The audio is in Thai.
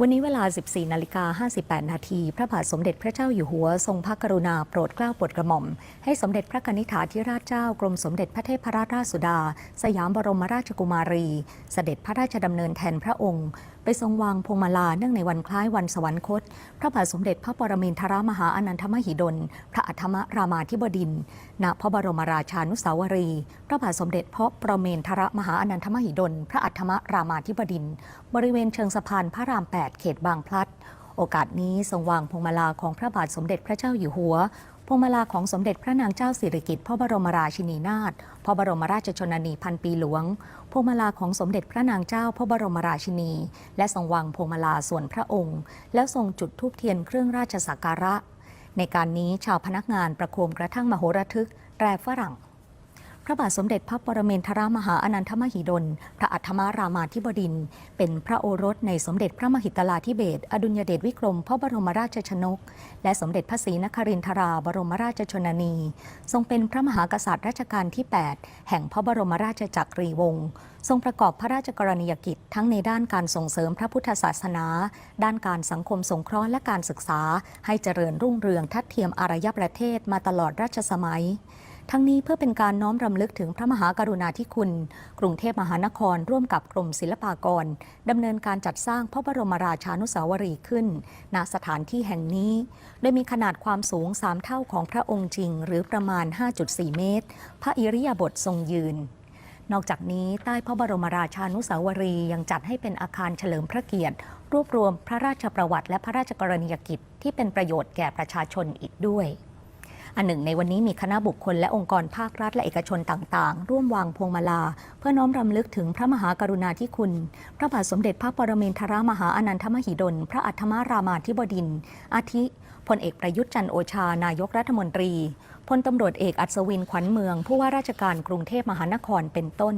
วันนี้เวลา 14 นาฬิกา 58 นาที พระบาทสมเด็จพระเจ้าอยู่หัว ทรงพระกรุณาโปรดเกล้าโปรดกระหม่อม ให้สมเด็จพระกนิษฐาธิราชเจ้ากรมสมเด็จพระเทพรัตนราชสุดา สยามบรมราชกุมารี เสด็จพระราชดำเนินแทนพระองค์ ไปทรงวางพวงมาลาเนื่องในวันคล้ายวันสวรรคต พระบาทสมเด็จพระปรมินทรมหาอนันทมหิดล พระอัฏฐมรามาธิบดินทร์ณพระบรมราชานุสาวรีย์พระบาทสมเด็จพระปรมินทรมหาอนันทมหิดล พระอัฏฐมรามาธิบดินทร์บริเวณเชิงสะพานพระราม8เขตบางพลัด โอกาสนี้ทรงวางพวงมาลาของพระบาทสมเด็จพระเจ้าอยู่หัวพวงมาลาของสมเด็จพระนางเจ้าสิริกิติ์พระบรมราชินีนาถพระบรมราชชนนีพันปีหลวง พวงมาลาของสมเด็จพระนางเจ้าพระบรมราชินี และทรงวางพวงมาลาส่วนพระองค์ แล้วทรงจุดธูปเทียนเครื่องราชสักการะ ในการนี้ชาวพนักงานประโคมกระทั่งมโหระทึกแตรฝรั่ง พระบาทสมเด็จพระปรเมนทรมหาอนันทมหิดล พระอัฏฐมารามาธิบดิน เป็นพระโอรสในสมเด็จพระมหิตลาธิเบศอดุลยเดชวิกรมพระบรมราชชนก และสมเด็จพระศรีนครินทราบรมราชชนนี ทรงเป็นพระมหากษัตริย์รัชกาลที่ 8 แห่งพระบรมราชจักรีวงศ์ทรงประกอบพระราชกรณียกิจ ทั้งในด้านการส่งเสริมพระพุทธศาสนา ด้านการสังคมสงเคราะห์และการศึกษา ให้เจริญรุ่งเรืองทัดเทียมอารยประเทศมาตลอดรัชสมัย ทั้งนี้เพื่อเป็นการน้อมรำลึกถึงพระมหากรุณาธิคุณ กรุงเทพมหานครร่วมกับกรมศิลปากรดำเนินการจัดสร้างพระบรมราชานุสาวรีย์ขึ้น ณสถานที่แห่งนี้ โดยมีขนาดความสูง 3 เท่าของพระองค์จริง หรือประมาณ 5.4 เมตร พระอิริยาบถทรงยืนนอกจากนี้ใต้พระบรมราชานุสาวรีย์ยังจัดให้เป็นอาคารเฉลิมพระเกียรติ รวบรวมพระราชประวัติและพระราชกรณียกิจที่เป็นประโยชน์แก่ประชาชนอีกด้วย อันหนึ่ง ในวันนี้มีคณะบุคคลและองค์กรภาครัฐและเอกชนต่างๆ ร่วมวางพวงมาลา เพื่อน้อมรำลึกถึงพระมหากรุณาธิคุณ พระบาทสมเด็จพระปรมินทรมหาอนันทมหิดล พระอัฏฐมารามาธิบดินทร์อาทิพลเอกประยุทธ์จันโอชานายกรัฐมนตรีพลตำรวจเอกอัศวินขวัญเมือง ผู้ว่าราชการกรุงเทพมหานครเป็นต้น